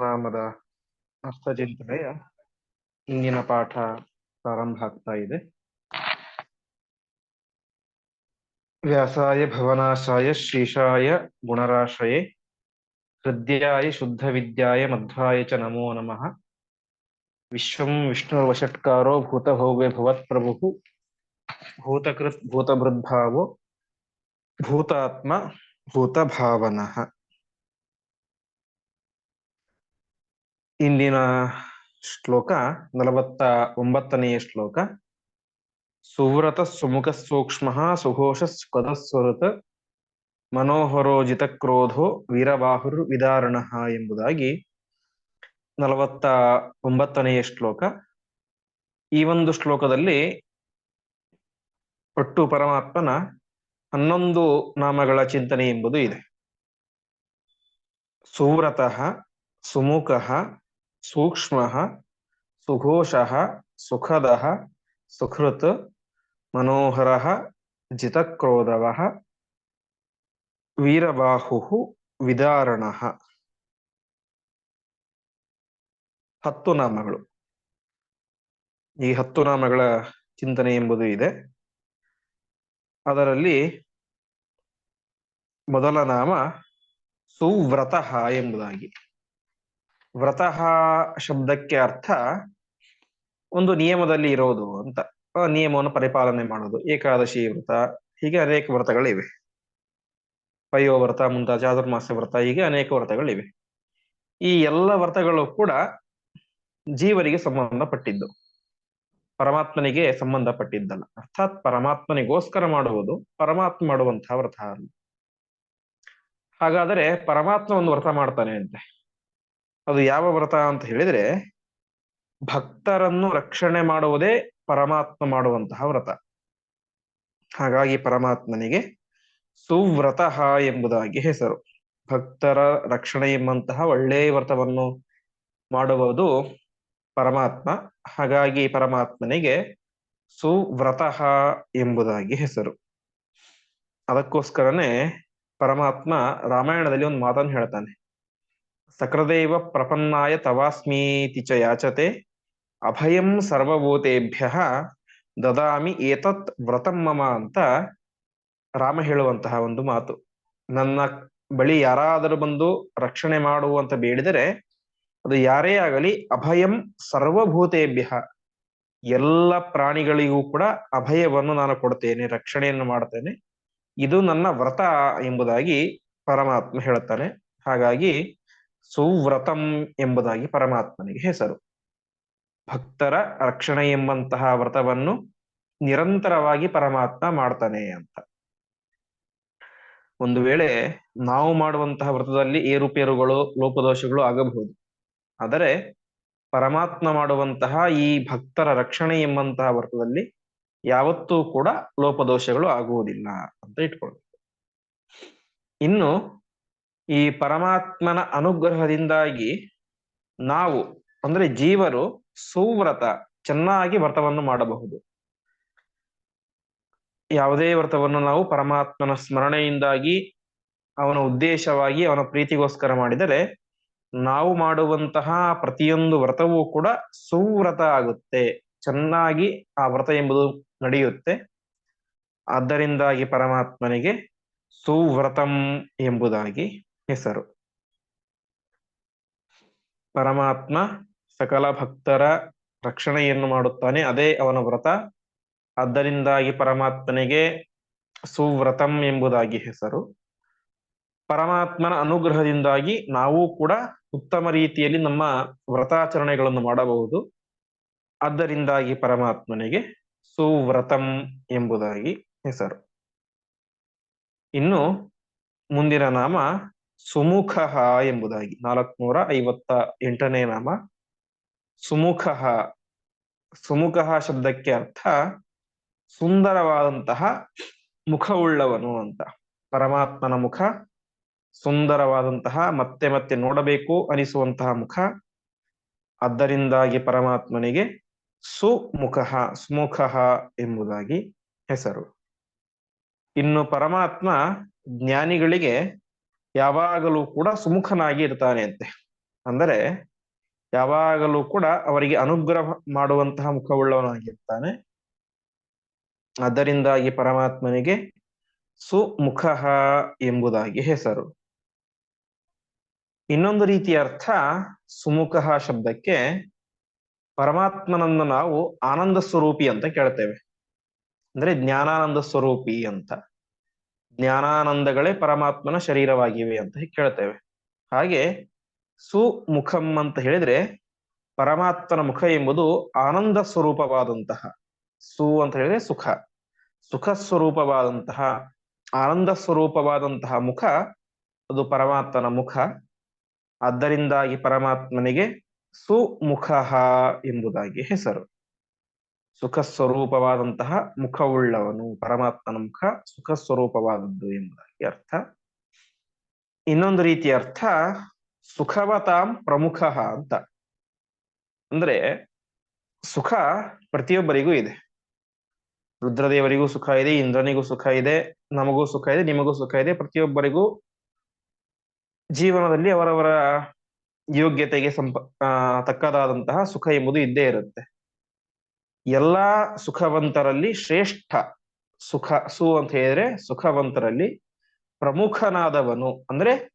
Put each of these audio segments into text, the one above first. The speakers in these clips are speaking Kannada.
ನಾಮದ ಅರ್ಥಚಿಂತನೆಯ ಇಂದಿನ ಪಾಠ ಪ್ರಾರಂಭ ಆಗ್ತಾ ಇದೆ ವ್ಯಾಸಾಯ ಭವನಾಶಾಯ ಶ್ರೀಶಾಯ ಗುಣರಾಶಯೇ ಹೃದಯಾಯ ಶುದ್ಧ ವಿದ್ಯಾಯ ಮಧ್ವಾಯ ಚ ನಮೋ ನಮಃ ವಿಶ್ವಂ ವಿಷ್ಣುರ್ವಷಟ್ಕಾರೋ ಭೂತಭವ್ಯ ಭವತ್ಪ್ರಭು ಭೂತಕೃತ್ ಭೂತಭೃದ್ಭಾವೋ ಭೂತಾತ್ಮ ಭೂತಭಾವನಃ ಇಂದಿನ ಶ್ಲೋಕ ನಲವತ್ತ ಒಂಬತ್ತನೆಯ ಶ್ಲೋಕ. ಸುವ್ರತ ಸುಮುಖ ಸೂಕ್ಷ್ಮ ಸುಘೋಷ ಸ್ವರತ ಮನೋಹರೋಜಿತ ಕ್ರೋಧೋ ವೀರಬಾಹುರ್ ವಿದಾರಣ ಎಂಬುದಾಗಿ ನಲವತ್ತ ಒಂಬತ್ತನೆಯ ಶ್ಲೋಕ. ಈ ಒಂದು ಶ್ಲೋಕದಲ್ಲಿ ಒಟ್ಟು ಪರಮಾತ್ಮನ ಹನ್ನೊಂದು ನಾಮಗಳ ಚಿಂತನೆ ಎಂಬುದು ಇದೆ. ಸುವ್ರತಃ, ಸುಮುಖಃ ಸೂಕ್ಷ್ಮ, ಸುಘೋಷ, ಸುಖದ ಸುಹೃತ್ ಮನೋಹರ, ಜಿತಕ್ರೋಧವ, ವೀರಬಾಹು, ವಿದಾರಣ. ಹತ್ತು ನಾಮಗಳು. ಈ ಹತ್ತು ನಾಮಗಳ ಚಿಂತನೆ ಎಂಬುದು ಇದೆ. ಅದರಲ್ಲಿ ಮೊದಲ ನಾಮ ಸುವ್ರತಃ ಎಂಬುದಾಗಿ. ವ್ರತಃ ಶಬ್ದಕ್ಕೆ ಅರ್ಥ ಒಂದು ನಿಯಮದಲ್ಲಿ ಇರೋದು ಅಂತ. ನಿಯಮವನ್ನು ಪರಿಪಾಲನೆ ಮಾಡೋದು. ಏಕಾದಶಿ ವ್ರತ, ಹೀಗೆ ಅನೇಕ ವ್ರತಗಳಿವೆ. ಪಯೋವ್ರತ ಮುಂತಾದ ಚಾತುರ್ಮಾಸ ವ್ರತ, ಹೀಗೆ ಅನೇಕ ವ್ರತಗಳಿವೆ. ಈ ಎಲ್ಲ ವ್ರತಗಳು ಕೂಡ ಜೀವರಿಗೆ ಸಂಬಂಧಪಟ್ಟಿದ್ದು. ಪರಮಾತ್ಮನಿಗೆ ಸಂಬಂಧಪಟ್ಟಿದ್ದಲ್ಲ. ಅರ್ಥಾತ್ ಪರಮಾತ್ಮನಿಗೋಸ್ಕರ ಮಾಡುವುದು, ಪರಮಾತ್ಮ ಮಾಡುವಂತಹ ವ್ರತ ಅಲ್ಲ. ಹಾಗಾದರೆ ಪರಮಾತ್ಮ ಒಂದು ವ್ರತ ಮಾಡ್ತಾನೆ ಅಂತೆ. ಅದು ಯಾವ ವ್ರತ ಅಂತ ಹೇಳಿದ್ರೆ ಭಕ್ತರನ್ನು ರಕ್ಷಣೆ ಮಾಡುವುದೇ ಪರಮಾತ್ಮ ಮಾಡುವಂತಹ ವ್ರತ. ಹಾಗಾಗಿ ಪರಮಾತ್ಮನಿಗೆ ಸುವ್ರತಃ ಎಂಬುದಾಗಿ ಹೆಸರು. ಭಕ್ತರ ರಕ್ಷಣೆ ಎಂಬಂತಹ ಒಳ್ಳೆಯ ವ್ರತವನ್ನು ಮಾಡುವುದು ಪರಮಾತ್ಮ. ಹಾಗಾಗಿ ಪರಮಾತ್ಮನಿಗೆ ಸುವ್ರತಃ ಎಂಬುದಾಗಿ ಹೆಸರು. ಅದಕ್ಕೋಸ್ಕರನೇ ಪರಮಾತ್ಮ ರಾಮಾಯಣದಲ್ಲಿ ಒಂದು ಮಾತನ್ನು ಹೇಳ್ತಾನೆ. ಸಕೃದೇವ ಪ್ರಪನ್ನಾಯ ತವಾಸ್ಮೀತಿ ಚ ಯಾಚತೆ. ಅಭಯಂ ಸರ್ವಭೂತೇಭ್ಯ ದದಾಮಿ ಏತತ್ ವ್ರತಂ ಮಮ ಅಂತ ರಾಮ ಹೇಳುವಂತಹ ಒಂದು ಮಾತು. ನನ್ನ ಬಳಿ ಯಾರಾದರೂ ಬಂದು ರಕ್ಷಣೆ ಮಾಡುವಂತ ಬೇಡಿದರೆ ಅದು ಯಾರೇ ಆಗಲಿ ಅಭಯಂ ಸರ್ವಭೂತೇಭ್ಯ. ಎಲ್ಲ ಪ್ರಾಣಿಗಳಿಗೂ ಕೂಡ ಅಭಯವನ್ನು ನಾನು ಕೊಡ್ತೇನೆ, ರಕ್ಷಣೆಯನ್ನು ಮಾಡ್ತೇನೆ. ಇದು ನನ್ನ ವ್ರತ ಎಂಬುದಾಗಿ ಪರಮಾತ್ಮ ಹೇಳುತ್ತಾನೆ. ಹಾಗಾಗಿ ಸುವ್ರತಂ ಎಂಬುದಾಗಿ ಪರಮಾತ್ಮನಿಗೆ ಹೆಸರು. ಭಕ್ತರ ರಕ್ಷಣೆ ಎಂಬಂತಹ ವ್ರತವನ್ನು ನಿರಂತರವಾಗಿ ಪರಮಾತ್ಮ ಮಾಡ್ತಾನೆ ಅಂತ. ಒಂದು ವೇಳೆ ನಾವು ಮಾಡುವಂತಹ ವ್ರತದಲ್ಲಿ ಏರುಪೇರುಗಳು, ಲೋಪದೋಷಗಳು ಆಗಬಹುದು. ಆದರೆ ಪರಮಾತ್ಮ ಮಾಡುವಂತಹ ಈ ಭಕ್ತರ ರಕ್ಷಣೆ ಎಂಬಂತಹ ವ್ರತದಲ್ಲಿ ಯಾವತ್ತೂ ಕೂಡ ಲೋಪದೋಷಗಳು ಆಗುವುದಿಲ್ಲ ಅಂತ ಇಟ್ಕೊಳ್ಬೇಕು. ಇನ್ನು ಈ ಪರಮಾತ್ಮನ ಅನುಗ್ರಹದಿಂದಾಗಿ ನಾವು, ಅಂದ್ರೆ ಜೀವರು ಸುವ್ರತ, ಚೆನ್ನಾಗಿ ವ್ರತವನ್ನು ಮಾಡಬಹುದು. ಯಾವುದೇ ವ್ರತವನ್ನು ನಾವು ಪರಮಾತ್ಮನ ಸ್ಮರಣೆಯಿಂದಾಗಿ, ಅವನ ಉದ್ದೇಶವಾಗಿ, ಅವನ ಪ್ರೀತಿಗೋಸ್ಕರ ಮಾಡಿದರೆ, ನಾವು ಮಾಡುವಂತಹ ಪ್ರತಿಯೊಂದು ವ್ರತವೂ ಕೂಡ ಸುವ್ರತ ಆಗುತ್ತೆ. ಚೆನ್ನಾಗಿ ಆ ವ್ರತ ಎಂಬುದು ನಡೆಯುತ್ತೆ. ಆದ್ದರಿಂದಾಗಿ ಪರಮಾತ್ಮನಿಗೆ ಸುವ್ರತಂ ಎಂಬುದಾಗಿ ಹೆಸರು. ಪರಮಾತ್ಮ ಸಕಲ ಭಕ್ತರ ರಕ್ಷಣೆಯನ್ನು ಮಾಡುತ್ತಾನೆ. ಅದೇ ಅವನ ವ್ರತ. ಆದ್ದರಿಂದಾಗಿ ಪರಮಾತ್ಮನಿಗೆ ಸುವ್ರತಂ ಎಂಬುದಾಗಿ ಹೆಸರು. ಪರಮಾತ್ಮನ ಅನುಗ್ರಹದಿಂದಾಗಿ ನಾವು ಕೂಡ ಉತ್ತಮ ರೀತಿಯಲ್ಲಿ ನಮ್ಮ ವ್ರತಾಚರಣೆಗಳನ್ನು ಮಾಡಬಹುದು. ಅದರಿಂದಾಗಿ ಪರಮಾತ್ಮನಿಗೆ ಸುವ್ರತಂ ಎಂಬುದಾಗಿ ಹೆಸರು. ಇನ್ನು ಮುಂದಿನ ನಾಮ ಸುಮುಖ ಎಂಬುದಾಗಿ. ನಾಲ್ಕನೂರ ಐವತ್ತ ಎಂಟನೇ ನಾಮ. ಸುಮುಖ ಸುಮುಖ ಶಬ್ದಕ್ಕೆ ಅರ್ಥ ಸುಂದರವಾದಂತಹ ಮುಖವುಳ್ಳವನು ಅಂತ. ಪರಮಾತ್ಮನ ಮುಖ, ಸುಂದರವಾದಂತಹ ಮತ್ತೆ ಮತ್ತೆ ನೋಡಬೇಕು ಅನಿಸುವಂತಹ ಮುಖ. ಅದರಿಂದಾಗಿ ಪರಮಾತ್ಮನಿಗೆ ಸುಮುಖ ಸುಮುಖ ಎಂಬುದಾಗಿ ಹೆಸರು. ಇನ್ನು ಪರಮಾತ್ಮ ಜ್ಞಾನಿಗಳಿಗೆ ಯಾವಾಗಲೂ ಕೂಡ ಸುಮುಖನಾಗಿ ಇರ್ತಾನೆ ಅಂತೆ. ಅಂದರೆ ಯಾವಾಗಲೂ ಕೂಡ ಅವರಿಗೆ ಅನುಗ್ರಹ ಮಾಡುವಂತಹ ಮುಖವುಳ್ಳವನಾಗಿರ್ತಾನೆ ಅದರಿಂದಾಗಿ ಪರಮಾತ್ಮನಿಗೆ ಸುಮುಖ ಎಂಬುದಾಗಿ ಹೆಸರು. ಇನ್ನೊಂದು ರೀತಿಯ ಅರ್ಥ ಸುಮುಖ ಶಬ್ದಕ್ಕೆ ಪರಮಾತ್ಮನನ್ನು ನಾವು ಆನಂದ ಸ್ವರೂಪಿ ಅಂತ ಕೇಳ್ತೇವೆ. ಅಂದ್ರೆ ಜ್ಞಾನಾನಂದ ಸ್ವರೂಪಿ ಅಂತ. ಜ್ಞಾನಾನಂದಗಳೇ ಪರಮಾತ್ಮನ ಶರೀರವಾಗಿವೆ ಅಂತ ಕೇಳ್ತೇವೆ. ಹಾಗೆ ಸುಮುಖಂ ಅಂತ ಹೇಳಿದ್ರೆ ಪರಮಾತ್ಮನ ಮುಖ ಎಂಬುದು ಆನಂದ ಸ್ವರೂಪವಾದಂತಹ ಸು ಅಂತ ಹೇಳಿದ್ರೆ ಸುಖ. ಸುಖ ಸ್ವರೂಪವಾದಂತಹ, ಆನಂದ ಸ್ವರೂಪವಾದಂತಹ ಮುಖ ಅದು ಪರಮಾತ್ಮನ ಮುಖ. ಆದ್ದರಿಂದಾಗಿ ಪರಮಾತ್ಮನಿಗೆ ಸುಮುಖ ಎಂಬುದಾಗಿ ಹೆಸರು. ಸುಖ ಸ್ವರೂಪವಾದಂತಹ ಮುಖವುಳ್ಳವನು, ಪರಮಾತ್ಮನ ಮುಖ ಸುಖ ಸ್ವರೂಪವಾದದ್ದು ಎಂಬುದಾಗಿ ಅರ್ಥ. ಇನ್ನೊಂದು ರೀತಿಯ ಅರ್ಥ, ಸುಖವತಾಂ ಪ್ರಮುಖ ಅಂತ. ಅಂದ್ರೆ ಸುಖ ಪ್ರತಿಯೊಬ್ಬರಿಗೂ ಇದೆ. ರುದ್ರದೇವರಿಗೂ ಸುಖ ಇದೆ, ಇಂದ್ರನಿಗೂ ಸುಖ ಇದೆ, ನಮಗೂ ಸುಖ ಇದೆ, ನಿಮಗೂ ಸುಖ ಇದೆ. ಪ್ರತಿಯೊಬ್ಬರಿಗೂ ಜೀವನದಲ್ಲಿ ಅವರವರ ಯೋಗ್ಯತೆಗೆ ಸಂಪ ತಕ್ಕದಾದಂತಹ ಸುಖ ಎಂಬುದು ಇದ್ದೇ ಇರುತ್ತೆ. ಎಲ್ಲಾ ಸುಖವಂತರಲ್ಲಿ ಶ್ರೇಷ್ಠ ಸುಖ, ಸು ಅಂತ ಹೇಳಿದ್ರೆ ಸುಖವಂತರಲ್ಲಿ ಪ್ರಮುಖನಾದವನು. ಅಂದ್ರೆ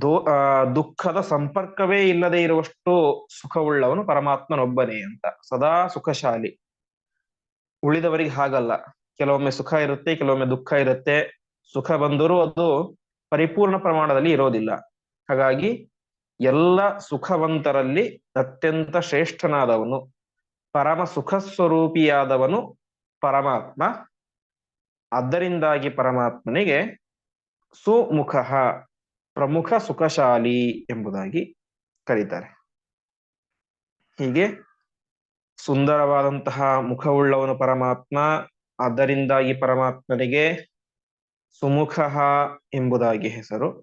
ದೋ ದುಃಖದ ಸಂಪರ್ಕವೇ ಇಲ್ಲದೆ ಇರುವಷ್ಟು ಸುಖವುಳ್ಳವನು ಪರಮಾತ್ಮನೊಬ್ಬನೇ ಅಂತ. ಸದಾ ಸುಖಶಾಲಿ. ಉಳಿದವರಿಗೆ ಹಾಗಲ್ಲ. ಕೆಲವೊಮ್ಮೆ ಸುಖ ಇರುತ್ತೆ, ಕೆಲವೊಮ್ಮೆ ದುಃಖ ಇರುತ್ತೆ. ಸುಖ ಬಂದರೂ ಅದು ಪರಿಪೂರ್ಣ ಪ್ರಮಾಣದಲ್ಲಿ ಇರೋದಿಲ್ಲ. ಹಾಗಾಗಿ ಎಲ್ಲ ಸುಖವಂತರಲ್ಲಿ ಅತ್ಯಂತ ಶ್ರೇಷ್ಠನಾದವನು. ಪರಮ ಸುಖ ಸ್ವರೂಪಿಯಾದವನು ಪರಮಾತ್ಮ. ಅದರಿಂದಾಗಿ ಪರಮಾತ್ಮನಿಗೆ ಸುಮುಖ, ಪ್ರಮುಖ ಸುಖಶಾಲಿ ಎಂಬುದಾಗಿ ಕರೀತಾರೆ. ಹೀಗೆ ಸುಂದರವಾದಂತಹ ಮುಖವುಳ್ಳವನು ಪರಮಾತ್ಮ, ಅದರಿಂದಾಗಿ ಪರಮಾತ್ಮನಿಗೆ ಸುಮುಖ ಎಂಬುದಾಗಿ ಹೆಸರು.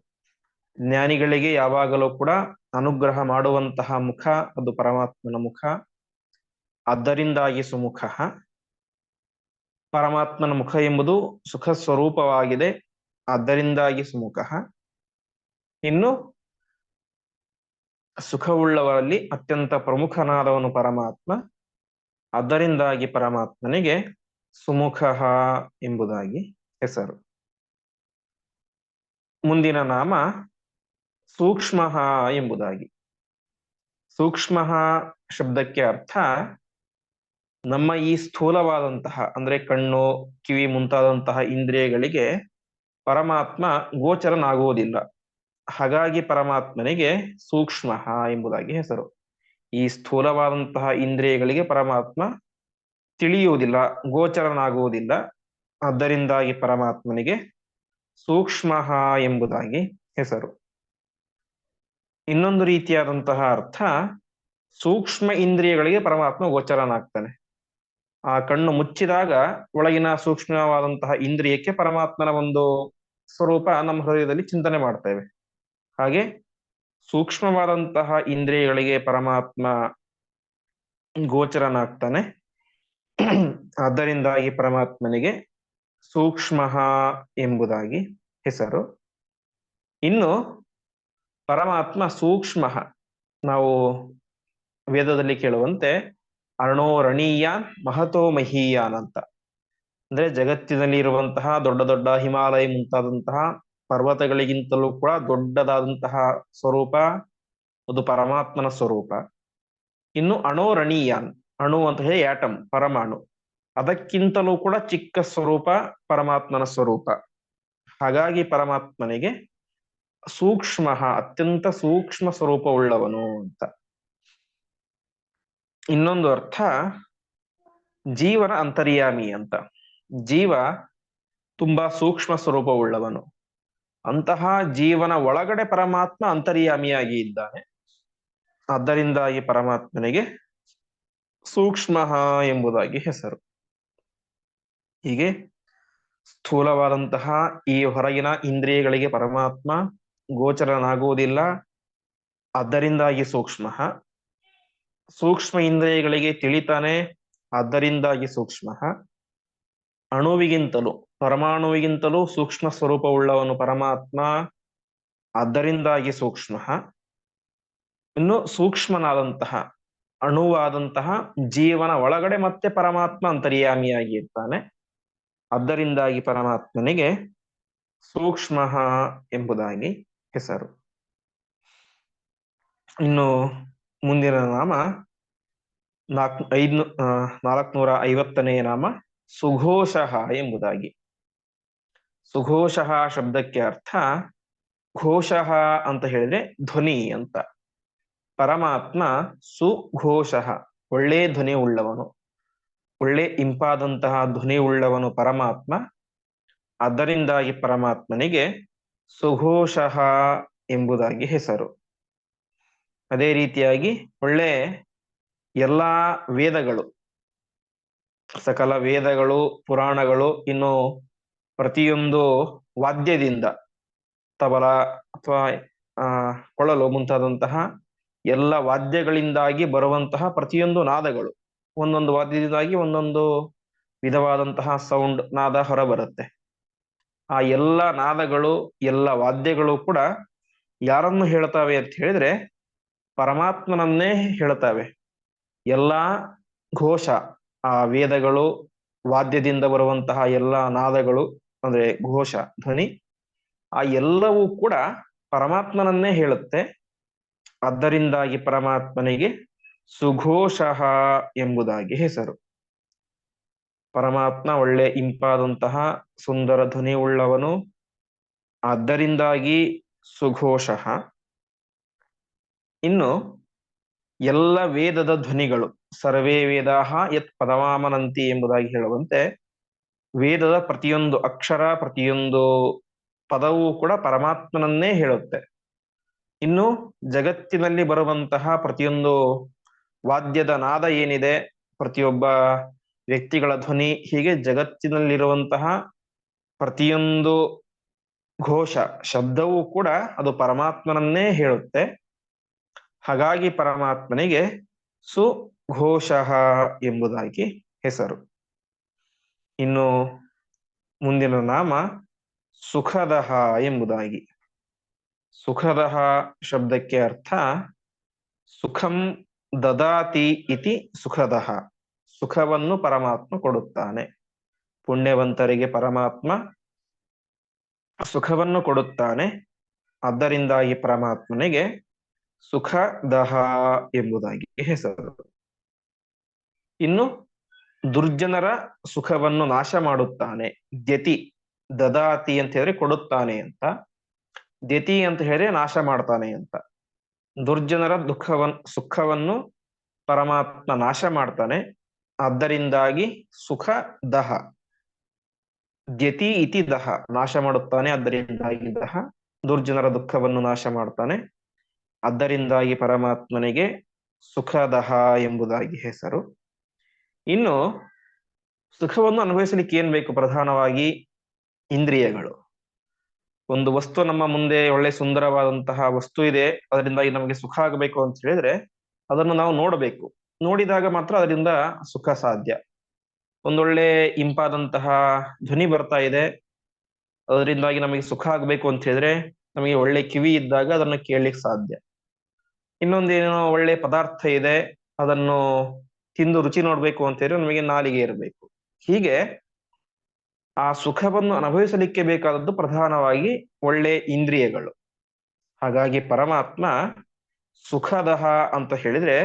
ಜ್ಞಾನಿಗಳಿಗೆ ಯಾವಾಗಲೂ ಕೂಡ ಅನುಗ್ರಹ ಮಾಡುವಂತಹ ಮುಖ, ಅದು ಪರಮಾತ್ಮನ ಮುಖ. ಅದರಿಂದಾಗಿ ಸುಮುಖ ಪರಮಾತ್ಮನ ಮುಖ ಎಂಬುದು ಸುಖ ಸ್ವರೂಪವಾಗಿದೆ, ಅದರಿಂದಾಗಿ ಸುಮುಖ. ಇನ್ನು ಸುಖವುಳ್ಳವರಲ್ಲಿ ಅತ್ಯಂತ ಪ್ರಮುಖನಾದವನು ಪರಮಾತ್ಮ, ಅದರಿಂದಾಗಿ ಪರಮಾತ್ಮನಿಗೆ ಸುಮುಖ ಎಂಬುದಾಗಿ ಹೆಸರು. ಮುಂದಿನ ನಾಮ ಸೂಕ್ಷ್ಮ ಎಂಬುದಾಗಿ. ಸೂಕ್ಷ್ಮ ಶಬ್ದಕ್ಕೆ ಅರ್ಥ ನಮ್ಮ ಈ ಸ್ಥೂಲವಾದಂತಹ, ಅಂದ್ರೆ ಕಣ್ಣು, ಕಿವಿ ಮುಂತಾದಂತಹ ಇಂದ್ರಿಯಗಳಿಗೆ ಪರಮಾತ್ಮ ಗೋಚರನಾಗುವುದಿಲ್ಲ. ಹಾಗಾಗಿ ಪರಮಾತ್ಮನಿಗೆ ಸೂಕ್ಷ್ಮ ಎಂಬುದಾಗಿ ಹೆಸರು. ಈ ಸ್ಥೂಲವಾದಂತಹ ಇಂದ್ರಿಯಗಳಿಗೆ ಪರಮಾತ್ಮ ತಿಳಿಯುವುದಿಲ್ಲ, ಗೋಚರನಾಗುವುದಿಲ್ಲ. ಅದರಿಂದಾಗಿ ಪರಮಾತ್ಮನಿಗೆ ಸೂಕ್ಷ್ಮ ಎಂಬುದಾಗಿ ಹೆಸರು. ಇನ್ನೊಂದು ರೀತಿಯಾದಂತಹ ಅರ್ಥ, ಸೂಕ್ಷ್ಮ ಇಂದ್ರಿಯಗಳಿಗೆ ಪರಮಾತ್ಮ ಗೋಚರನಾಗ್ತಾನೆ. ಆ ಕಣ್ಣು ಮುಚ್ಚಿದಾಗ ಒಳಗಿನ ಸೂಕ್ಷ್ಮವಾದಂತಹ ಇಂದ್ರಿಯಕ್ಕೆ ಪರಮಾತ್ಮನ ಒಂದು ಸ್ವರೂಪ ನಮ್ಮ ಹೃದಯದಲ್ಲಿ ಚಿಂತನೆ ಮಾಡ್ತೇವೆ. ಹಾಗೆ ಸೂಕ್ಷ್ಮವಾದಂತಹ ಇಂದ್ರಿಯಗಳಿಗೆ ಪರಮಾತ್ಮ ಗೋಚರನಾಗ್ತಾನೆ. ಅದರಿಂದಾಗಿ ಪರಮಾತ್ಮನಿಗೆ ಸೂಕ್ಷ್ಮ ಎಂಬುದಾಗಿ ಹೆಸರು. ಇನ್ನು ಪರಮಾತ್ಮ ಸೂಕ್ಷ್ಮ, ನಾವು ವೇದದಲ್ಲಿ ಕೇಳುವಂತೆ ಅರ್ಣೋರಣೀಯಾನ್ ಮಹತೋ ಮಹೀಯಾನ್ ಅಂತ. ಅಂದ್ರೆ ಜಗತ್ತಿನಲ್ಲಿ ಇರುವಂತಹ ದೊಡ್ಡ ದೊಡ್ಡ ಹಿಮಾಲಯ ಮುಂತಾದಂತಹ ಪರ್ವತಗಳಿಗಿಂತಲೂ ಕೂಡ ದೊಡ್ಡದಾದಂತಹ ಸ್ವರೂಪ, ಅದು ಪರಮಾತ್ಮನ ಸ್ವರೂಪ. ಇನ್ನು ಅಣೋರಣೀಯಾನ್ ಅಣು ಅಂತ ಹೇಳಿ ಆಟಮ್, ಪರಮಾಣು. ಅದಕ್ಕಿಂತಲೂ ಕೂಡ ಚಿಕ್ಕ ಸ್ವರೂಪ ಪರಮಾತ್ಮನ ಸ್ವರೂಪ. ಹಾಗಾಗಿ ಪರಮಾತ್ಮನಿಗೆ ಸೂಕ್ಷ್ಮ, ಅತ್ಯಂತ ಸೂಕ್ಷ್ಮ ಸ್ವರೂಪವುಳ್ಳವನು ಅಂತ. ಇನ್ನೊಂದು ಅರ್ಥ, ಜೀವನ ಅಂತರ್ಯಾಮಿ ಅಂತ. ಜೀವ ತುಂಬಾ ಸೂಕ್ಷ್ಮ ಸ್ವರೂಪವುಳ್ಳವನು. ಅಂತಹ ಜೀವನ ಒಳಗಡೆ ಪರಮಾತ್ಮ ಅಂತರ್ಯಾಮಿಯಾಗಿ ಇದ್ದಾನೆ. ಆದ್ದರಿಂದಾಗಿ ಪರಮಾತ್ಮನಿಗೆ ಸೂಕ್ಷ್ಮ ಎಂಬುದಾಗಿ ಹೆಸರು. ಹೀಗೆ ಸ್ಥೂಲವಾದಂತಹ ಈ ಹೊರಗಿನ ಇಂದ್ರಿಯಗಳಿಗೆ ಪರಮಾತ್ಮ ಗೋಚರನಾಗುವುದಿಲ್ಲ. ಅದರಿಂದಾಗಿ ಸೂಕ್ಷ್ಮ. ಸೂಕ್ಷ್ಮ ಇಂದ್ರಿಯಗಳಿಗೆ ತಿಳಿತಾನೆ. ಅದರಿಂದಾಗಿ ಸೂಕ್ಷ್ಮ. ಅಣುವಿಗಿಂತಲೂ, ಪರಮಾಣುವಿಗಿಂತಲೂ ಸೂಕ್ಷ್ಮ ಸ್ವರೂಪವುಳ್ಳವನು ಪರಮಾತ್ಮ. ಅದರಿಂದಾಗಿ ಸೂಕ್ಷ್ಮ. ಇನ್ನು ಸೂಕ್ಷ್ಮನಾದಂತಹ, ಅಣುವಾದಂತಹ ಜೀವನ ಒಳಗಡೆ ಮತ್ತೆ ಪರಮಾತ್ಮ ಅಂತರ್ಯಾಮಿಯಾಗಿ ಇರ್ತಾನೆ ಅದರಿಂದಾಗಿ ಪರಮಾತ್ಮನಿಗೆ ಸೂಕ್ಷ್ಮ ಎಂಬುದಾಗಿ ಹೆಸರು. ಇನ್ನು ಮುಂದಿನ ನಾಮ ನಾಲ್ಕು ಐದ್ನು ನಾಲ್ಕನೂರ ಐವತ್ತನೆಯ ನಾಮ ಸುಘೋಷಃ ಎಂಬುದಾಗಿ. ಸುಘೋಷಃ ಶಬ್ದಕ್ಕೆ ಅರ್ಥ ಘೋಷಃ ಅಂತ ಹೇಳಿದ್ರೆ ಧ್ವನಿ ಅಂತ. ಪರಮಾತ್ಮ ಸುಘೋಷಃ ಒಳ್ಳೆ ಧ್ವನಿ ಉಳ್ಳವನು. ಒಳ್ಳೆ ಇಂಪಾದಂತಹ ಧ್ವನಿ ಉಳ್ಳವನು ಪರಮಾತ್ಮ. ಅದರಿಂದಾಗಿ ಪರಮಾತ್ಮನಿಗೆ ಸುಘೋಷಃ ಎಂಬುದಾಗಿ ಹೆಸರು. ಅದೇ ರೀತಿಯಾಗಿ ಒಳ್ಳೆ ಎಲ್ಲಾ ವೇದಗಳು, ಸಕಲ ವೇದಗಳು, ಪುರಾಣಗಳು ಇನ್ನು ಪ್ರತಿಯೊಂದು ವಾದ್ಯದಿಂದ ತಬಲ ಅಥವಾ, ಆ, ಕೊಳಲು ಮುಂತಾದಂತಹ ಎಲ್ಲ ವಾದ್ಯಗಳಿಂದಾಗಿ ಬರುವಂತಹ ಪ್ರತಿಯೊಂದು ನಾದಗಳು. ಒಂದೊಂದು ವಾದ್ಯದಿಂದಾಗಿ ಒಂದೊಂದು ವಿಧವಾದಂತಹ ಸೌಂಡ್ ನಾದ ಹೊರಬರುತ್ತೆ. ಆ ಎಲ್ಲ ನಾದಗಳು, ಎಲ್ಲ ವಾದ್ಯಗಳು ಕೂಡ ಯಾರನ್ನು ಹೇಳ್ತಾವೆ ಅಂತ ಹೇಳಿದ್ರೆ ಪರಮಾತ್ಮನನ್ನೇ ಹೇಳ್ತವೆ. ಎಲ್ಲ ಘೋಷ, ಆ ವೇದಗಳು, ವಾದ್ಯದಿಂದ ಬರುವಂತಹ ಎಲ್ಲ ನಾದಗಳು, ಅಂದ್ರೆ ಘೋಷ, ಧ್ವನಿ, ಆ ಎಲ್ಲವೂ ಕೂಡ ಪರಮಾತ್ಮನನ್ನೇ ಹೇಳುತ್ತೆ. ಅದರಿಂದಾಗಿ ಪರಮಾತ್ಮನಿಗೆ ಸುಘೋಷಃ ಎಂಬುದಾಗಿ ಹೆಸರು. ಪರಮಾತ್ಮ ಒಳ್ಳೆ ಇಂಪಾದಂತಹ ಸುಂದರ ಧ್ವನಿ ಉಳ್ಳವನು ಆದ್ದರಿಂದಾಗಿ ಸುಘೋಷಃ. ಇನ್ನು ಎಲ್ಲ ವೇದದ ಧ್ವನಿಗಳು, ಸರ್ವೇ ವೇದಾಹ ಯತ್ ಪದವಾಮನಂತಿ ಎಂಬುದಾಗಿ ಹೇಳುವಂತೆ ವೇದದ ಪ್ರತಿಯೊಂದು ಅಕ್ಷರ, ಪ್ರತಿಯೊಂದು ಪದವೂ ಕೂಡ ಪರಮಾತ್ಮನನ್ನೇ ಹೇಳುತ್ತೆ. ಇನ್ನು ಜಗತ್ತಿನಲ್ಲಿ ಬರುವಂತಹ ಪ್ರತಿಯೊಂದು ವಾದ್ಯದ ನಾದ ಏನಿದೆ, ಪ್ರತಿಯೊಬ್ಬ ವ್ಯಕ್ತಿಗಳ ಧ್ವನಿ, ಹೀಗೆ ಜಗತ್ತಿನಲ್ಲಿರುವಂತಹ ಪ್ರತಿಯೊಂದು ಘೋಷ, ಶಬ್ದವೂ ಕೂಡ ಅದು ಪರಮಾತ್ಮನನ್ನೇ ಹೇಳುತ್ತೆ. ಹಾಗಾಗಿ ಪರಮಾತ್ಮನಿಗೆ ಸುಘೋಷಃ ಎಂಬುದಾಗಿ ಹೆಸರು. ಇನ್ನು ಮುಂದಿನ ನಾಮ ಸುಖದಹ ಎಂಬುದಾಗಿ. ಸುಖದಹ ಶಬ್ದಕ್ಕೆ ಅರ್ಥ ಸುಖಂ ದದಾತಿ ಇತಿ ಸುಖದಃ. ಸುಖವನ್ನು ಪರಮಾತ್ಮ ಕೊಡುತ್ತಾನೆ. ಪುಣ್ಯವಂತರಿಗೆ ಪರಮಾತ್ಮ ಸುಖವನ್ನು ಕೊಡುತ್ತಾನೆ. ಅದರಿಂದಾಗಿ ಪರಮಾತ್ಮನಿಗೆ ಸುಖದಹ ಎಂಬುದಾಗಿ ಹೆಸರು. ಇನ್ನು ದುರ್ಜನರ ಸುಖವನ್ನು ನಾಶ ಮಾಡುತ್ತಾನೆ. ದ್ಯತಿ, ದದಾತಿ ಅಂತ ಹೇಳಿದ್ರೆ ಕೊಡುತ್ತಾನೆ ಅಂತ. ದ್ಯತಿ ಅಂತ ಹೇಳಿದ್ರೆ ನಾಶ ಮಾಡ್ತಾನೆ ಅಂತ. ದುರ್ಜನರ ದುಃಖವನ್, ಸುಖವನ್ನು ಪರಮಾತ್ಮ ನಾಶ ಮಾಡ್ತಾನೆ. ಆದ್ದರಿಂದಾಗಿ ಸುಖ, ದಹ. ದ್ಯತಿ ಇತಿ ದಹ ನಾಶ ಮಾಡುತ್ತಾನೆ ಅದರಿಂದಾಗಿ ದಹ. ದುರ್ಜನರ ದುಃಖವನ್ನು ನಾಶ ಮಾಡ್ತಾನೆ. ಅದರಿಂದಾಗಿ ಪರಮಾತ್ಮನಿಗೆ ಸುಖದಹ ಎಂಬುದಾಗಿ ಹೆಸರು. ಇನ್ನು ಸುಖವನ್ನು ಅನುಭವಿಸಲಿಕ್ಕೆ ಏನ್ ಬೇಕು? ಪ್ರಧಾನವಾಗಿ ಇಂದ್ರಿಯಗಳು. ಒಂದು ವಸ್ತು ನಮ್ಮ ಮುಂದೆ ಒಳ್ಳೆ ಸುಂದರವಾದಂತಹ ವಸ್ತು ಇದೆ, ಅದರಿಂದಾಗಿ ನಮಗೆ ಸುಖ ಆಗಬೇಕು ಅಂತ ಹೇಳಿದ್ರೆ ಅದನ್ನು ನಾವು ನೋಡಬೇಕು. ನೋಡಿದಾಗ ಮಾತ್ರ ಅದರಿಂದ ಸುಖ ಸಾಧ್ಯ. ಒಂದೊಳ್ಳೆ ಇಂಪಾದಂತಹ ಧ್ವನಿ ಬರ್ತಾ ಇದೆ, ಅದರಿಂದಾಗಿ ನಮಗೆ ಸುಖ ಆಗ್ಬೇಕು ಅಂತ ಹೇಳಿದ್ರೆ ನಮಗೆ ಒಳ್ಳೆ ಕಿವಿ ಇದ್ದಾಗ ಅದನ್ನು ಕೇಳಲಿಕ್ಕೆ ಸಾಧ್ಯ. ಇನ್ನೊಂದೇನೋ ಒಳ್ಳೆ ಪದಾರ್ಥ ಇದೆ, ಅದನ್ನು ತಿಂದು ರುಚಿ ನೋಡ್ಬೇಕು ಅಂತ ಹೇಳಿ ನಮಗೆ ನಾಲಿಗೆ ಇರಬೇಕು. ಹೀಗೆ ಆ ಸುಖವನ್ನು ಅನುಭವಿಸಲಿಕ್ಕೆ ಬೇಕಾದದ್ದು ಪ್ರಧಾನವಾಗಿ ಒಳ್ಳೆ ಇಂದ್ರಿಯಗಳು. ಹಾಗಾಗಿ ಪರಮಾತ್ಮ ಸುಖದಹ ಅಂತ ಹೇಳಿದ್ರೆ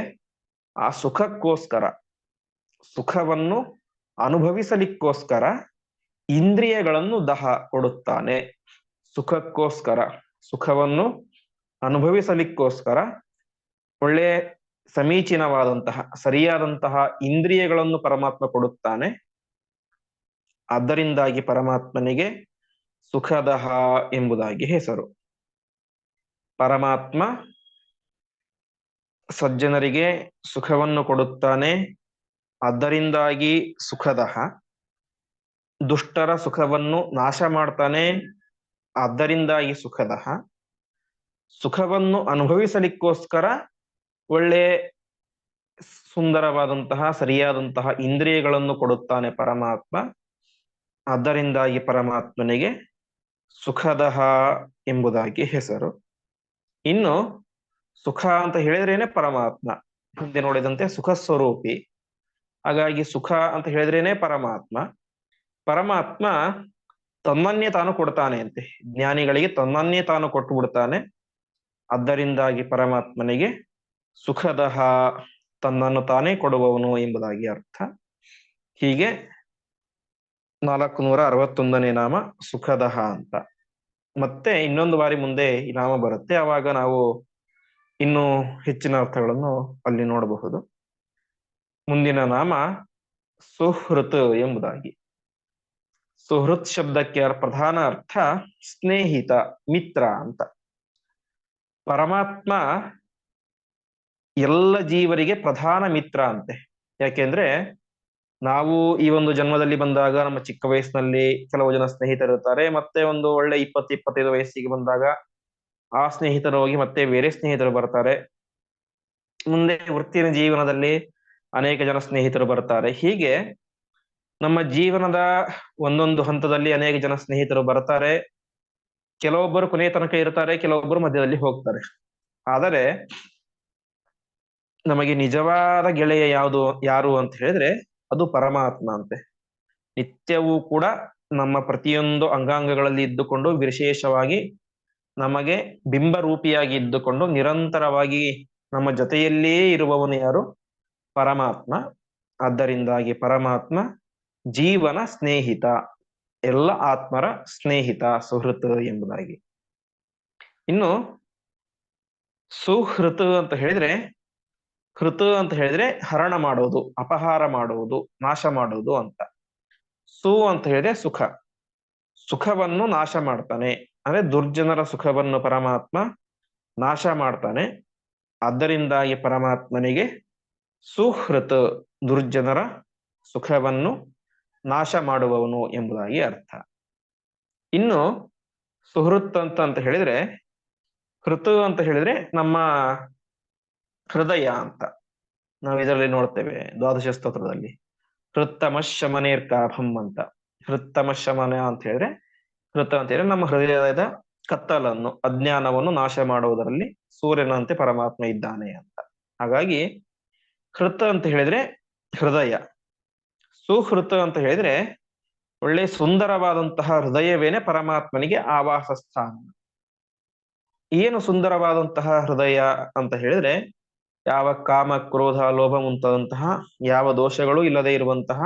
ಆ ಸುಖಕ್ಕೋಸ್ಕರ, ಸುಖವನ್ನು ಅನುಭವಿಸಲಿಕ್ಕೋಸ್ಕರ ಇಂದ್ರಿಯಗಳನ್ನು ದಹ ಕೊಡುತ್ತಾನೆ. ಸುಖಕ್ಕೋಸ್ಕರ, ಸುಖವನ್ನು ಅನುಭವಿಸಲಿಕ್ಕೋಸ್ಕರ ಒಳ್ಳೆ ಸಮೀಚೀನವಾದಂತಹ, ಸರಿಯಾದಂತಹ ಇಂದ್ರಿಯಗಳನ್ನು ಪರಮಾತ್ಮ ಕೊಡುತ್ತಾನೆ. ಅದರಿಂದಾಗಿ ಪರಮಾತ್ಮನಿಗೆ ಸುಖದಹ ಎಂಬುದಾಗಿ ಹೆಸರು. ಪರಮಾತ್ಮ ಸಜ್ಜನರಿಗೆ ಸುಖವನ್ನು ಕೊಡುತ್ತಾನೆ. ಅದರಿಂದಾಗಿ ಸುಖದಹ. ದುಷ್ಟರ ಸುಖವನ್ನು ನಾಶ ಮಾಡ್ತಾನೆ. ಅದರಿಂದಾಗಿ ಸುಖದಹ. ಸುಖವನ್ನು ಅನುಭವಿಸಲಿಕ್ಕೋಸ್ಕರ ಒಳ್ಳೆ ಸುಂದರವಾದಂತಹ, ಸರಿಯಾದಂತಹ ಇಂದ್ರಿಯಗಳನ್ನು ಕೊಡುತ್ತಾನೆ ಪರಮಾತ್ಮ. ಅದರಿಂದಾಗಿ ಪರಮಾತ್ಮನಿಗೆ ಸುಖದಹ ಎಂಬುದಾಗಿ ಹೆಸರು. ಇನ್ನು ಸುಖ ಅಂತ ಹೇಳಿದ್ರೇನೆ ಪರಮಾತ್ಮ. ಮುಂದೆ ನೋಡಿದಂತೆ ಸುಖ ಸ್ವರೂಪಿ. ಹಾಗಾಗಿ ಸುಖ ಅಂತ ಹೇಳಿದ್ರೇನೆ ಪರಮಾತ್ಮ. ಪರಮಾತ್ಮ ತನ್ನನ್ನೇ ತಾನು ಕೊಡ್ತಾನೆ ಅಂತೆ. ಜ್ಞಾನಿಗಳಿಗೆ ತನ್ನನ್ನೇ ತಾನು ಕೊಟ್ಟು ಬಿಡ್ತಾನೆ ಅದರಿಂದಾಗಿ ಪರಮಾತ್ಮನಿಗೆ ಸುಖದಹ ತನ್ನನ್ನು ತಾನೇ ಕೊಡುವವನು ಎಂಬುದಾಗಿ ಅರ್ಥ. ಹೀಗೆ ನಾಲ್ಕು ನೂರ ಅರವತ್ತೊಂದನೇ ನಾಮ ಸುಖದಹ ಅಂತ. ಮತ್ತೆ ಇನ್ನೊಂದು ಬಾರಿ ಮುಂದೆ ಈ ನಾಮ ಬರುತ್ತೆ. ಆವಾಗ ನಾವು ಇನ್ನು ಹೆಚ್ಚಿನ ಅರ್ಥಗಳನ್ನು ಅಲ್ಲಿ ನೋಡಬಹುದು. ಮುಂದಿನ ನಾಮ ಸುಹೃತ್ ಎಂಬುದಾಗಿ. ಸುಹೃತ್ ಶಬ್ದಕ್ಕೆ ಪ್ರಧಾನ ಅರ್ಥ ಸ್ನೇಹಿತ, ಮಿತ್ರ ಅಂತ. ಪರಮಾತ್ಮ ಎಲ್ಲ ಜೀವರಿಗೆ ಪ್ರಧಾನ ಮಿತ್ರ ಅಂತೆ. ಯಾಕೆಂದ್ರೆ ನಾವು ಈ ಒಂದು ಜನ್ಮದಲ್ಲಿ ಬಂದಾಗ ನಮ್ಮ ಚಿಕ್ಕ ವಯಸ್ಸಿನಲ್ಲಿ ಕೆಲವು ಜನ ಸ್ನೇಹಿತರು ಇರ್ತಾರೆ, ಮತ್ತೆ ಒಂದು ಒಳ್ಳೆ ಇಪ್ಪತ್ತು, ಇಪ್ಪತ್ತೈದು ವಯಸ್ಸಿಗೆ ಬಂದಾಗ ಆ ಸ್ನೇಹಿತರು ಹೋಗಿ ಮತ್ತೆ ಬೇರೆ ಸ್ನೇಹಿತರು ಬರ್ತಾರೆ. ಮುಂದೆ ವೃತ್ತಿನ ಜೀವನದಲ್ಲಿ ಅನೇಕ ಜನ ಸ್ನೇಹಿತರು ಬರ್ತಾರೆ. ಹೀಗೆ ನಮ್ಮ ಜೀವನದ ಒಂದೊಂದು ಹಂತದಲ್ಲಿ ಅನೇಕ ಜನ ಸ್ನೇಹಿತರು ಬರ್ತಾರೆ. ಕೆಲವೊಬ್ಬರು ಕೊನೆಯ ತನಕ ಇರ್ತಾರೆ, ಕೆಲವೊಬ್ಬರು ಮಧ್ಯದಲ್ಲಿ ಹೋಗ್ತಾರೆ. ಆದರೆ ನಮಗೆ ನಿಜವಾದ ಗೆಳೆಯ ಯಾವುದು, ಯಾರು ಅಂತ ಹೇಳಿದ್ರೆ ಅದು ಪರಮಾತ್ಮ ಅಂತೆ. ನಿತ್ಯವೂ ಕೂಡ ನಮ್ಮ ಪ್ರತಿಯೊಂದು ಅಂಗಾಂಗಗಳಲ್ಲಿ ಇದ್ದುಕೊಂಡು ವಿಶೇಷವಾಗಿ ನಮಗೆ ಬಿಂಬರೂಪಿಯಾಗಿ ಇದ್ದುಕೊಂಡು ನಿರಂತರವಾಗಿ ನಮ್ಮ ಜೊತೆಯಲ್ಲೇ ಇರುವವನು ಯಾರು? ಪರಮಾತ್ಮ. ಆದ್ದರಿಂದಾಗಿ ಪರಮಾತ್ಮ ಜೀವನ ಸ್ನೇಹಿತ, ಎಲ್ಲ ಆತ್ಮರ ಸ್ನೇಹಿತ ಸುಹೃತ್ ಎಂಬುದಾಗಿ. ಇನ್ನು ಸುಹೃತ್ ಅಂತ ಹೇಳಿದ್ರೆ ಹೃತ್ ಅಂತ ಹೇಳಿದ್ರೆ ಹರಣ ಮಾಡೋದು, ಅಪಹಾರ ಮಾಡುವುದು ನಾಶ ಮಾಡುವುದು ಅಂತ. ಸು ಅಂತ ಹೇಳಿದ್ರೆ ಸುಖ. ಸುಖವನ್ನು ನಾಶ ಮಾಡ್ತಾನೆ. ಅಂದ್ರೆ ದುರ್ಜನರ ಸುಖವನ್ನು ಪರಮಾತ್ಮ ನಾಶ ಮಾಡ್ತಾನೆ. ಅದರಿಂದಾಗಿ ಪರಮಾತ್ಮನಿಗೆ ಸುಹೃತ್, ದುರ್ಜನರ ಸುಖವನ್ನು ನಾಶ ಮಾಡುವವನು ಎಂಬುದಾಗಿ ಅರ್ಥ. ಇನ್ನು ಸುಹೃತ್ ಅಂತ ಅಂತ ಹೇಳಿದ್ರೆ ಹೃತು ಅಂತ ಹೇಳಿದ್ರೆ ನಮ್ಮ ಹೃದಯ ಅಂತ. ನಾವು ಇದರಲ್ಲಿ ನೋಡ್ತೇವೆ ದ್ವಾದಶ ಸ್ತೋತ್ರದಲ್ಲಿ. ಹೃತ್ತಮ ಶಮನೇರ್ಕಾಭಂ ಅಂತ. ಹೃತ್ತಮ ಶಮನ ಅಂತ ಹೇಳಿದ್ರೆ ಹೃತ ಅಂತ ಹೇಳಿದ್ರೆ ನಮ್ಮ ಹೃದಯದ ಕತ್ತಲನ್ನು, ಅಜ್ಞಾನವನ್ನು ನಾಶ ಮಾಡುವುದರಲ್ಲಿ ಸೂರ್ಯನಂತೆ ಪರಮಾತ್ಮ ಇದ್ದಾನೆ ಅಂತ. ಹಾಗಾಗಿ ಹೃತ ಅಂತ ಹೇಳಿದ್ರೆ ಹೃದಯ. ಸುಹೃತ ಅಂತ ಹೇಳಿದ್ರೆ ಒಳ್ಳೆ ಸುಂದರವಾದಂತಹ ಹೃದಯವೇನೆ ಪರಮಾತ್ಮನಿಗೆ ಆವಾಸ ಸ್ಥಾನ ಏನು ಸುಂದರವಾದಂತಹ ಹೃದಯ ಅಂತ ಹೇಳಿದ್ರೆ ಯಾವ ಕಾಮ, ಕ್ರೋಧ, ಲೋಭ ಮುಂತಾದಂತಹ ಯಾವ ದೋಷಗಳು ಇಲ್ಲದೆ ಇರುವಂತಹ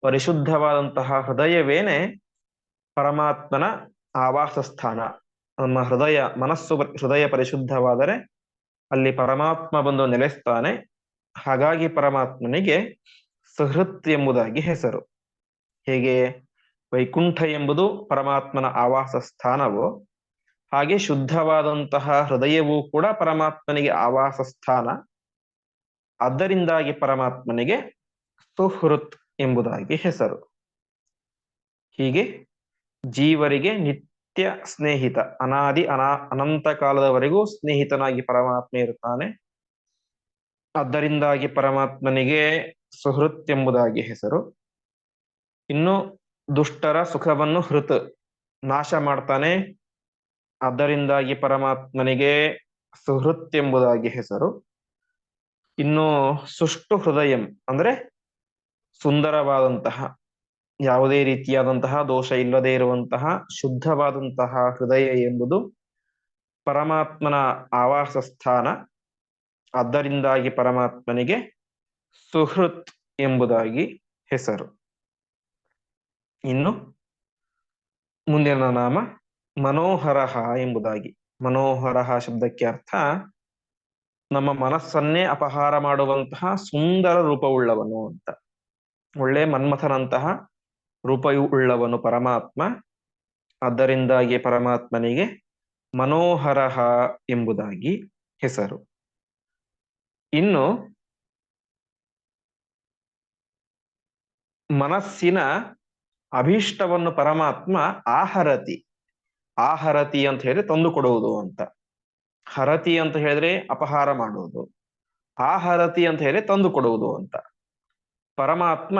ಪರಿಶುದ್ಧವಾದಂತಹ ಹೃದಯವೇನೆ ಪರಮಾತ್ಮನ ಆವಾಸ ಸ್ಥಾನ ನಮ್ಮ ಹೃದಯ, ಮನಸ್ಸು ಹೃದಯ ಪರಿಶುದ್ಧವಾದರೆ ಅಲ್ಲಿ ಪರಮಾತ್ಮ ಬಂದು ನೆಲೆಸ್ತಾನೆ. ಹಾಗಾಗಿ ಪರಮಾತ್ಮನಿಗೆ ಸುಹೃತ್ ಎಂಬುದಾಗಿ ಹೆಸರು. ಹೇಗೆ? ವೈಕುಂಠ ಎಂಬುದು ಪರಮಾತ್ಮನ ಆವಾಸ ಸ್ಥಾನವೋ ಹಾಗೆ ಶುದ್ಧವಾದಂತಹ ಹೃದಯವೂ ಕೂಡ ಪರಮಾತ್ಮನಿಗೆ ಆವಾಸ ಸ್ಥಾನ. ಅದರಿಂದಾಗಿ ಪರಮಾತ್ಮನಿಗೆ ಸುಹೃತ್ ಎಂಬುದಾಗಿ ಹೆಸರು. ಹೀಗೆ ಜೀವರಿಗೆ ನಿತ್ಯ ಸ್ನೇಹಿತ, ಅನಾದಿ ಅನಾ ಅನಂತ ಕಾಲದವರೆಗೂ ಸ್ನೇಹಿತನಾಗಿ ಪರಮಾತ್ಮ ಇರುತ್ತಾನೆ. ಅದರಿಂದಾಗಿ ಪರಮಾತ್ಮನಿಗೆ ಸುಹೃತ್ ಎಂಬುದಾಗಿ ಹೆಸರು. ಇನ್ನು ದುಷ್ಟರ ಸುಖವನ್ನು ಹೃತ್ ನಾಶ ಮಾಡ್ತಾನೆ. ಅದರಿಂದಾಗಿ ಪರಮಾತ್ಮನಿಗೆ ಸುಹೃತ್ ಎಂಬುದಾಗಿ ಹೆಸರು. ಇನ್ನು ಸುಷ್ಟು ಹೃದಯಂ ಅಂದ್ರೆ ಸುಂದರವಾದಂತಹ, ಯಾವುದೇ ರೀತಿಯಾದಂತಹ ದೋಷ ಇಲ್ಲದೆ ಇರುವಂತಹ, ಶುದ್ಧವಾದಂತಹ ಹೃದಯ ಎಂಬುದು ಪರಮಾತ್ಮನ ಆವಾಸ ಸ್ಥಾನ ಅದರಿಂದಾಗಿ ಪರಮಾತ್ಮನಿಗೆ ಸುಹೃತ್ ಎಂಬುದಾಗಿ ಹೆಸರು. ಇನ್ನು ಮುಂದಿನ ನಾಮ ಮನೋಹರಹ ಎಂಬುದಾಗಿ. ಮನೋಹರಹ ಶಬ್ದಕ್ಕೆ ಅರ್ಥ, ನಮ್ಮ ಮನಸ್ಸನ್ನೇ ಅಪಹಾರ ಮಾಡುವಂತಹ ಸುಂದರ ರೂಪವುಳ್ಳವನು ಅಂತ. ಒಳ್ಳೆ ಮನ್ಮಥನಂತಹ ರೂಪವುಳ್ಳವನು ಪರಮಾತ್ಮ. ಅದರಿಂದಾಗಿ ಪರಮಾತ್ಮನಿಗೆ ಮನೋಹರಹ ಎಂಬುದಾಗಿ ಹೆಸರು. ಇನ್ನು, ಮನಸ್ಸಿನ ಅಭೀಷ್ಟವನ್ನು ಪರಮಾತ್ಮ ಆಹರತಿ. ಆಹರತಿ ಅಂತ ಹೇಳಿ ತಂದು ಕೊಡುವುದು ಅಂತ. ಹರತಿ ಅಂತ ಹೇಳಿದ್ರೆ ಅಪಹಾರ ಮಾಡುವುದು. ಆಹರತಿ ಅಂತ ಹೇಳಿ ತಂದು ಕೊಡುವುದು ಅಂತ. ಪರಮಾತ್ಮ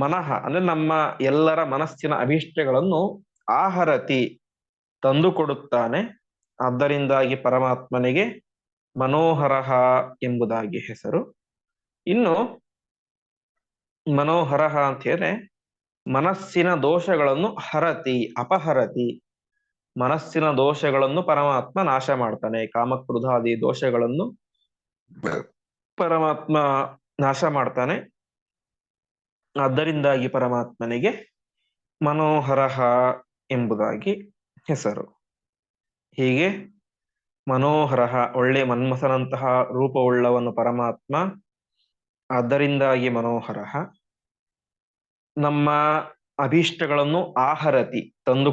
ಮನಃ, ಅಂದ್ರೆ ನಮ್ಮ ಎಲ್ಲರ ಮನಸ್ಸಿನ ಅಭೀಷ್ಟಗಳನ್ನು ಆಹರತಿ ತಂದು ಕೊಡುತ್ತಾನೆ. ಆದ್ದರಿಂದಾಗಿ ಪರಮಾತ್ಮನಿಗೆ ಮನೋಹರಹ ಎಂಬುದಾಗಿ ಹೆಸರು. ಇನ್ನು ಮನೋಹರಹ ಅಂತ ಹೇಳಿದ್ರೆ ಮನಸ್ಸಿನ ದೋಷಗಳನ್ನು ಹರತಿ, ಅಪಹರತಿ ಮನಸ್ಸಿನ ದೋಷಗಳನ್ನು ಪರಮಾತ್ಮ ನಾಶ ಮಾಡ್ತಾನೆ. ಕಾಮಕ್ರೋಧಾದಿ ದೋಷಗಳನ್ನು ಪರಮಾತ್ಮ ನಾಶ ಮಾಡ್ತಾನೆ. ಅದರಿಂದಾಗಿ ಪರಮಾತ್ಮನಿಗೆ ಮನೋಹರಹ ಎಂಬುದಾಗಿ ಹೆಸರು. ಹೀಗೆ ಮನೋಹರಹ, ಒಳ್ಳೆ ಮನ್ಮಥನಂತಹ ರೂಪವುಳ್ಳವನು ಪರಮಾತ್ಮ. ಅದರಿಂದಾಗಿ ಮನೋಹರಹ. ನಮ್ಮ ಅಭೀಷ್ಟಗಳನ್ನು ಆಹರತಿ ತಂದು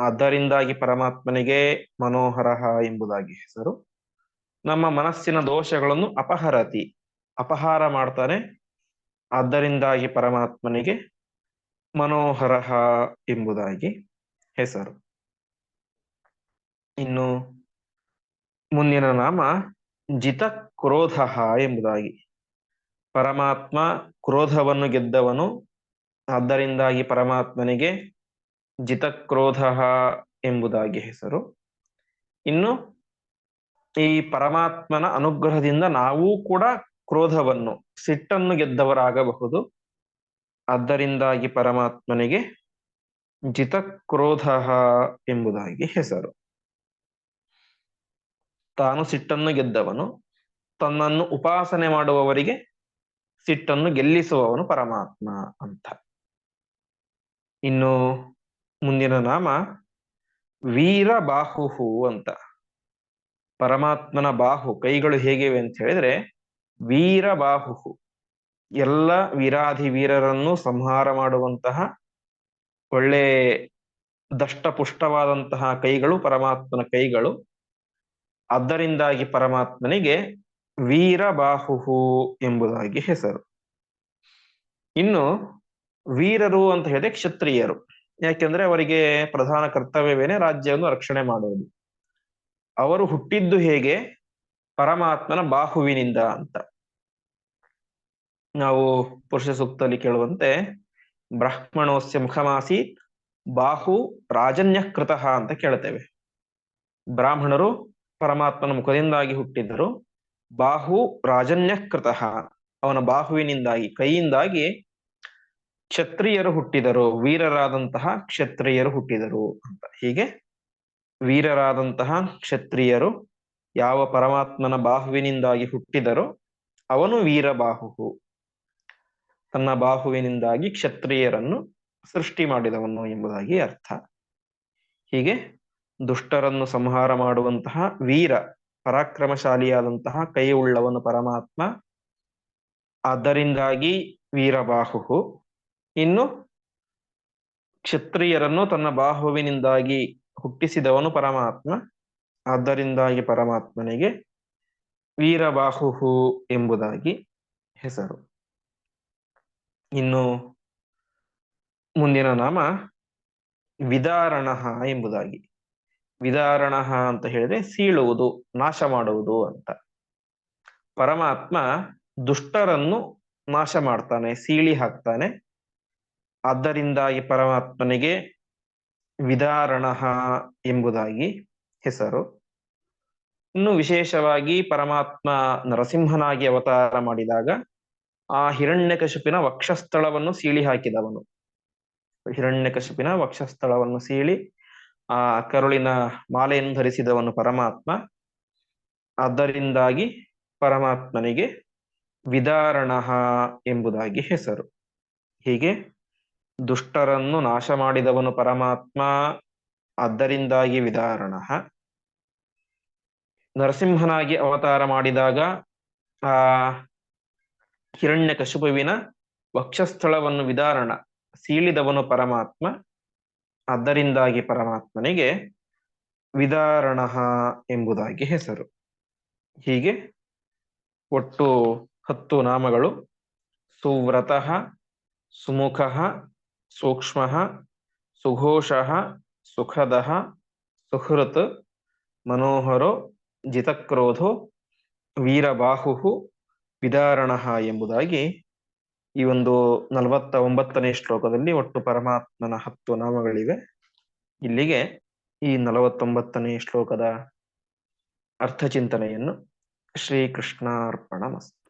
ಆದ್ದರಿಂದಾಗಿ ಪರಮಾತ್ಮನಿಗೆ ಮನೋಹರಹ ಎಂಬುದಾಗಿ ಹೆಸರು. ನಮ್ಮ ಮನಸ್ಸಿನ ದೋಷಗಳನ್ನು ಅಪಹರತಿ, ಅಪಹಾರ ಮಾಡ್ತಾನೆ. ಅದರಿಂದಾಗಿ ಪರಮಾತ್ಮನಿಗೆ ಮನೋಹರಹ ಎಂಬುದಾಗಿ ಹೆಸರು. ಇನ್ನು ಮುಂದಿನ ನಾಮ ಜಿತ ಕ್ರೋಧ ಎಂಬುದಾಗಿ. ಪರಮಾತ್ಮ ಕ್ರೋಧವನ್ನು ಗೆದ್ದವನು, ಆದ್ದರಿಂದಾಗಿ ಪರಮಾತ್ಮನಿಗೆ ಜಿತಕ್ರೋಧ ಎಂಬುದಾಗಿ ಹೆಸರು. ಇನ್ನು ಈ ಪರಮಾತ್ಮನ ಅನುಗ್ರಹದಿಂದ ನಾವೂ ಕೂಡ ಕ್ರೋಧವನ್ನು, ಸಿಟ್ಟನ್ನು ಗೆದ್ದವರಾಗಬಹುದು. ಆದ್ದರಿಂದಾಗಿ ಪರಮಾತ್ಮನಿಗೆ ಜಿತಕ್ರೋಧ ಎಂಬುದಾಗಿ ಹೆಸರು. ತಾನು ಸಿಟ್ಟನ್ನು ಗೆದ್ದವನು, ತನ್ನನ್ನು ಉಪಾಸನೆ ಮಾಡುವವರಿಗೆ ಸಿಟ್ಟನ್ನು ಗೆಲ್ಲಿಸುವವನು ಪರಮಾತ್ಮ ಅಂತ. ಇನ್ನು ಮುಂದಿನ ನಾಮ ವೀರ ಬಾಹುಹು ಅಂತ. ಪರಮಾತ್ಮನ ಬಾಹು ಕೈಗಳು ಹೇಗಿವೆ ಅಂತ ಹೇಳಿದ್ರೆ ವೀರ ಬಾಹುಹು ಎಲ್ಲ ವೀರಾಧಿ ವೀರರನ್ನು ಸಂಹಾರ ಮಾಡುವಂತಹ ಒಳ್ಳೆ ದಷ್ಟಪುಷ್ಟವಾದಂತಹ ಕೈಗಳು ಪರಮಾತ್ಮನ ಕೈಗಳು. ಅದರಿಂದಾಗಿ ಪರಮಾತ್ಮನಿಗೆ ವೀರಬಾಹುಹು ಎಂಬುದಾಗಿ ಹೆಸರು. ಇನ್ನು ವೀರರು ಅಂತ ಹೇಳಿದ್ರೆ ಕ್ಷತ್ರಿಯರು. ಯಾಕೆಂದ್ರೆ ಅವರಿಗೆ ಪ್ರಧಾನ ಕರ್ತವ್ಯವೇನೆ ರಾಜ್ಯವನ್ನು ರಕ್ಷಣೆ ಮಾಡುವುದು. ಅವರು ಹುಟ್ಟಿದ್ದು ಹೇಗೆ? ಪರಮಾತ್ಮನ ಬಾಹುವಿನಿಂದ ಅಂತ. ನಾವು ಪುರುಷ ಸೂಕ್ತದಲ್ಲಿ ಕೇಳುವಂತೆ, ಬ್ರಾಹ್ಮಣೋಸ್ಯ ಮುಖಮಾಸಿ ಬಾಹು ರಾಜನ್ಯ ಕೃತಃ ಅಂತ ಕೇಳ್ತೇವೆ. ಬ್ರಾಹ್ಮಣರು ಪರಮಾತ್ಮನ ಮುಖದಿಂದಾಗಿ ಹುಟ್ಟಿದ್ದರು, ಬಾಹು ರಾಜನ್ಯ ಕೃತಃ ಅವನ ಬಾಹುವಿನಿಂದಾಗಿ, ಕೈಯಿಂದಾಗಿ ಕ್ಷತ್ರಿಯರು ಹುಟ್ಟಿದರು, ವೀರರಾದಂತಹ ಕ್ಷತ್ರಿಯರು ಹುಟ್ಟಿದರು ಅಂತ. ಹೀಗೆ ವೀರರಾದಂತಹ ಕ್ಷತ್ರಿಯರು ಯಾವ ಪರಮಾತ್ಮನ ಬಾಹುವಿನಿಂದಾಗಿ ಹುಟ್ಟಿದರೋ ಅವನು ವೀರಬಾಹು ತನ್ನ ಬಾಹುವಿನಿಂದಾಗಿ ಕ್ಷತ್ರಿಯರನ್ನು ಸೃಷ್ಟಿ ಮಾಡಿದವನು ಎಂಬುದಾಗಿ ಅರ್ಥ. ಹೀಗೆ ದುಷ್ಟರನ್ನು ಸಂಹಾರ ಮಾಡುವಂತಹ ವೀರ, ಪರಾಕ್ರಮಶಾಲಿಯಾದಂತಹ ಕೈ ಉಳ್ಳವನು ಪರಮಾತ್ಮ, ಅದರಿಂದಾಗಿ ವೀರಬಾಹು ಇನ್ನು ಕ್ಷತ್ರಿಯರನ್ನು ತನ್ನ ಬಾಹುವಿನಿಂದಾಗಿ ಹುಟ್ಟಿಸಿದವನು ಪರಮಾತ್ಮ. ಆದ್ದರಿಂದಾಗಿ ಪರಮಾತ್ಮನಿಗೆ ವೀರಬಾಹು ಎಂಬುದಾಗಿ ಹೆಸರು. ಇನ್ನು ಮುಂದಿನ ನಾಮ ವಿದಾರಣ ಎಂಬುದಾಗಿ. ವಿದಾರಣ ಅಂತ ಹೇಳಿದ್ರೆ ಸೀಳುವುದು, ನಾಶ ಮಾಡುವುದು ಅಂತ. ಪರಮಾತ್ಮ ದುಷ್ಟರನ್ನು ನಾಶ ಮಾಡ್ತಾನೆ, ಸೀಳಿ ಹಾಕ್ತಾನೆ. ಆದ್ದರಿಂದಾಗಿ ಪರಮಾತ್ಮನಿಗೆ ವಿದಾರಣ ಎಂಬುದಾಗಿ ಹೆಸರು. ಇನ್ನು ವಿಶೇಷವಾಗಿ ಪರಮಾತ್ಮ ನರಸಿಂಹನಾಗಿ ಅವತಾರ ಮಾಡಿದಾಗ ಆ ಹಿರಣ್ಯಕಶಿಪಿನ ವಕ್ಷಸ್ಥಳವನ್ನು ಸೀಳಿ ಹಾಕಿದವನು. ಹಿರಣ್ಯಕಶಿಪಿನ ವಕ್ಷಸ್ಥಳವನ್ನು ಸೀಳಿ ಆ ಕರುಳಿನ ಮಾಲೆಯನ್ನು ಧರಿಸಿದವನು ಪರಮಾತ್ಮ. ಆದ್ದರಿಂದಾಗಿ ಪರಮಾತ್ಮನಿಗೆ ವಿದಾರಣ ಎಂಬುದಾಗಿ ಹೆಸರು. ಹೀಗೆ ದುಷ್ಟರನ್ನು ನಾಶ ಮಾಡಿದವನು ಪರಮಾತ್ಮ, ಆದ್ದರಿಂದಾಗಿ ವಿದಾರಣ. ನರಸಿಂಹನಾಗಿ ಅವತಾರ ಮಾಡಿದಾಗ, ಆ ಹಿರಣ್ಯ ಕಶುಪುವಿನ ವಕ್ಷಸ್ಥಳವನ್ನು ವಿದಾರಣ ಸೀಳಿದವನು ಪರಮಾತ್ಮ ಅದರಿಂದಾಗಿ ಪರಮಾತ್ಮನಿಗೆ ವಿದಾರಣ ಎಂಬುದಾಗಿ ಹೆಸರು. ಹೀಗೆ ಒಟ್ಟು ಹತ್ತು ನಾಮಗಳು. ಸುವ್ರತಃ, ಸುಮುಖ ಸೂಕ್ಷ್ಮ, ಸುಘೋಷ, ಸುಖದ, ಸುಹೃತ್, ಮನೋಹರೋ, ಜಿತಕ್ರೋಧೋ ವೀರಬಾಹು ವಿದಾರಣ ಎಂಬುದಾಗಿ ಈ ಒಂದು ನಲವತ್ತ ಒಂಬತ್ತನೇ ಶ್ಲೋಕದಲ್ಲಿ ಒಟ್ಟು ಪರಮಾತ್ಮನ ಹತ್ತು ನಾಮಗಳಿವೆ. ಇಲ್ಲಿಗೆ ಈ ನಲವತ್ತೊಂಬತ್ತನೇ ಶ್ಲೋಕದ ಅರ್ಥಚಿಂತನೆಯನ್ನು ಶ್ರೀಕೃಷ್ಣಾರ್ಪಣ ಮಸ್ತು.